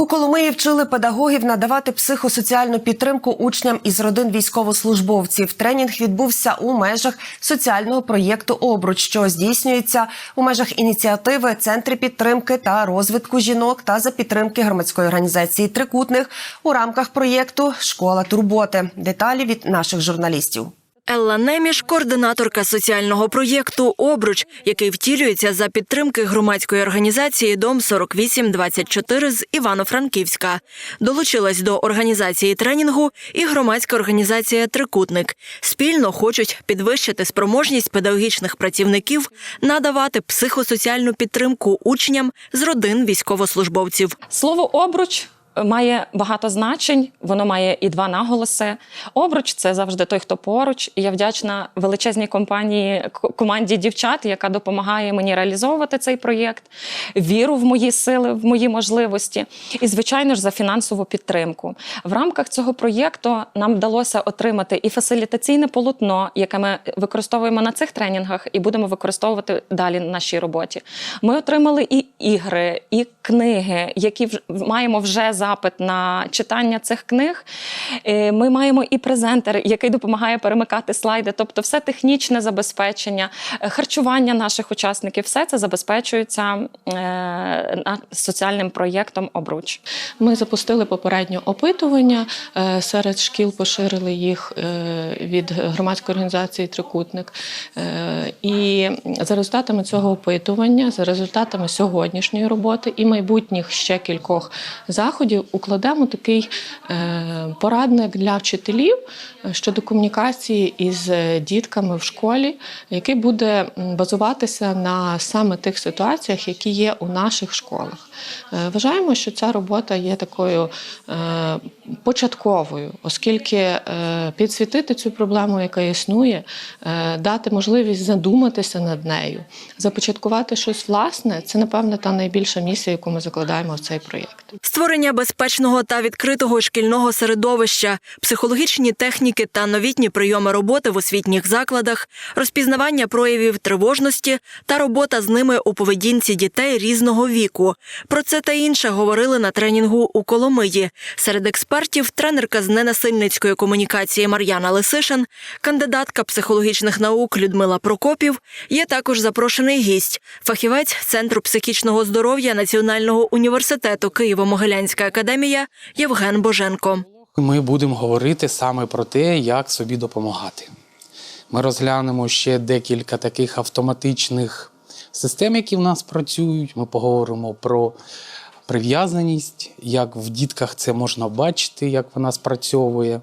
У Коломиї вчили педагогів надавати психосоціальну підтримку учням із родин військовослужбовців. Тренінг відбувся у межах соціального проєкту Обруч, що здійснюється у межах ініціативи Центри підтримки та розвитку жінок та за підтримки громадської організації Трикутних у рамках проєкту Школа турботи. Деталі від наших журналістів. Елла Неміш – координаторка соціального проєкту «Обруч», який втілюється за підтримки громадської організації «Дом 4824» з Івано-Франківська. Долучилась до організації тренінгу і громадська організація «Трикутник». Спільно хочуть підвищити спроможність педагогічних працівників надавати психосоціальну підтримку учням з родин військовослужбовців. Слово обруч має багато значень, воно має і два наголоси. Обруч це завжди той, хто поруч. І я вдячна величезній компанії команді дівчат, яка допомагає мені реалізовувати цей проєкт, віру в мої сили, в мої можливості, і звичайно ж за фінансову підтримку. В рамках цього проєкту нам вдалося отримати і фасилітаційне полотно, яке ми використовуємо на цих тренінгах, і будемо використовувати далі на нашій роботі. Ми отримали і ігри, і книги, які маємо вже запит на читання цих книг. Е, Ми маємо і презентер, який допомагає перемикати слайди, тобто все технічне забезпечення, е, харчування наших учасників, все це забезпечується е, соціальним проєктом Обруч. Ми запустили попередньо опитування серед шкіл, поширили їх від громадської організації Трикутник. І за результатами цього опитування, за результатами сьогоднішньої роботи і майбутніх ще кількох заходів укладемо такий е, порадник для вчителів е, щодо комунікації із е, дітками в школі, який буде базуватися на саме тих ситуаціях, які є у наших школах. Вважаємо, що ця робота є такою початковою, оскільки підсвітити цю проблему, яка існує, дати можливість задуматися над нею, започаткувати щось власне, це напевне та найбільша місія, яку ми закладаємо в цей проєкт. Створення безпечного та відкритого шкільного середовища, психологічні техніки та новітні прийоми роботи в освітніх закладах, розпізнавання проявів тривожності та робота з ними у поведінці дітей різного віку. Про це та інше говорили на тренінгу у Коломиї. Серед експертів тренерка з ненасильницької комунікації Мар'яна Лисишин, кандидатка психологічних наук Людмила Прокопів. Є також запрошений гість, фахівець Центру психічного здоров'я Національного університету Києво-Могилянська академія Євген Боженко. Ми будемо говорити саме про те, як собі допомагати. Ми розглянемо ще декілька таких автоматичних систем, які в нас працюють. Ми поговоримо про прив'язаність, як в дітках це можна бачити, як вона спрацьовує.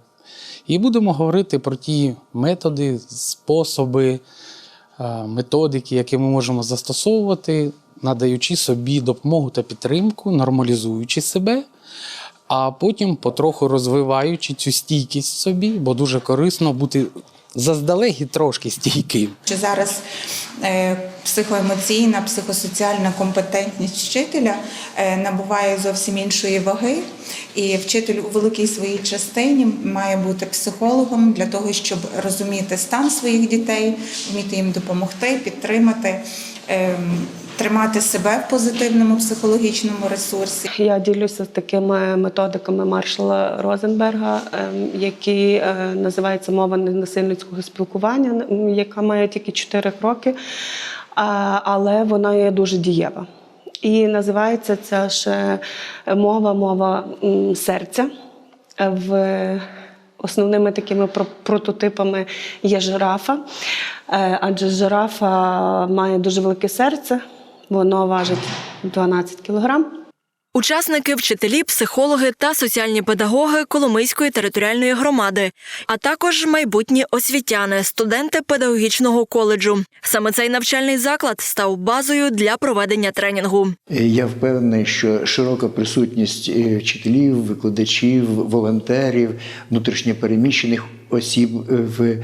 І будемо говорити про ті методи, способи, е, методики, які ми можемо застосовувати, надаючи собі допомогу та підтримку, нормалізуючи себе, а потім потроху розвиваючи цю стійкість собі, бо дуже корисно бути заздалегідь трошки стійким. Що зараз е, психоемоційна, психосоціальна компетентність вчителя е, набуває зовсім іншої ваги, і вчитель у великій своїй частині має бути психологом для того, щоб розуміти стан своїх дітей, вміти їм допомогти, підтримати. е, Тримати себе в позитивному психологічному ресурсі. Я ділюся з такими методиками маршала Розенберга, ем, які е, називаються мова ненасильницького спілкування, яка має тільки 4 роки, а, але вона є дуже дієва. І називається це ще мова, мова серця. Е, В Основними такими про- прототипами є жирафа, Е, адже жирафа має дуже велике серце, воно важить 12 кілограм. Учасники, вчителі, психологи та соціальні педагоги Коломийської територіальної громади, а також майбутні освітяни, студенти педагогічного коледжу. Саме цей навчальний заклад став базою для проведення тренінгу. Я впевнений, що широка присутність е, вчителів, викладачів, волонтерів, внутрішньопереміщених осіб в е,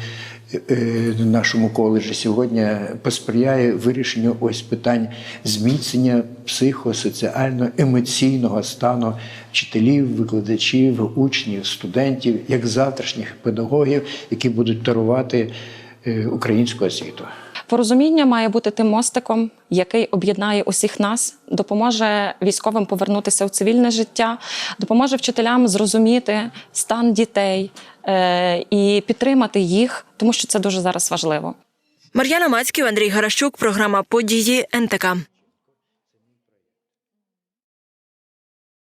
нашому коледжі сьогодні посприяє вирішенню ось питань зміцнення психосоціально-емоційного стану вчителів, викладачів, учнів, студентів, як завтрашніх педагогів, які будуть дарувати е, українську освіту. Порозуміння має бути тим мостиком, який об'єднає усіх нас, допоможе військовим повернутися в цивільне життя, допоможе вчителям зрозуміти стан дітей е, і підтримати їх, тому що це дуже зараз важливо. Мар'яна Мацьків, Андрій Гаращук, програма Події НТК.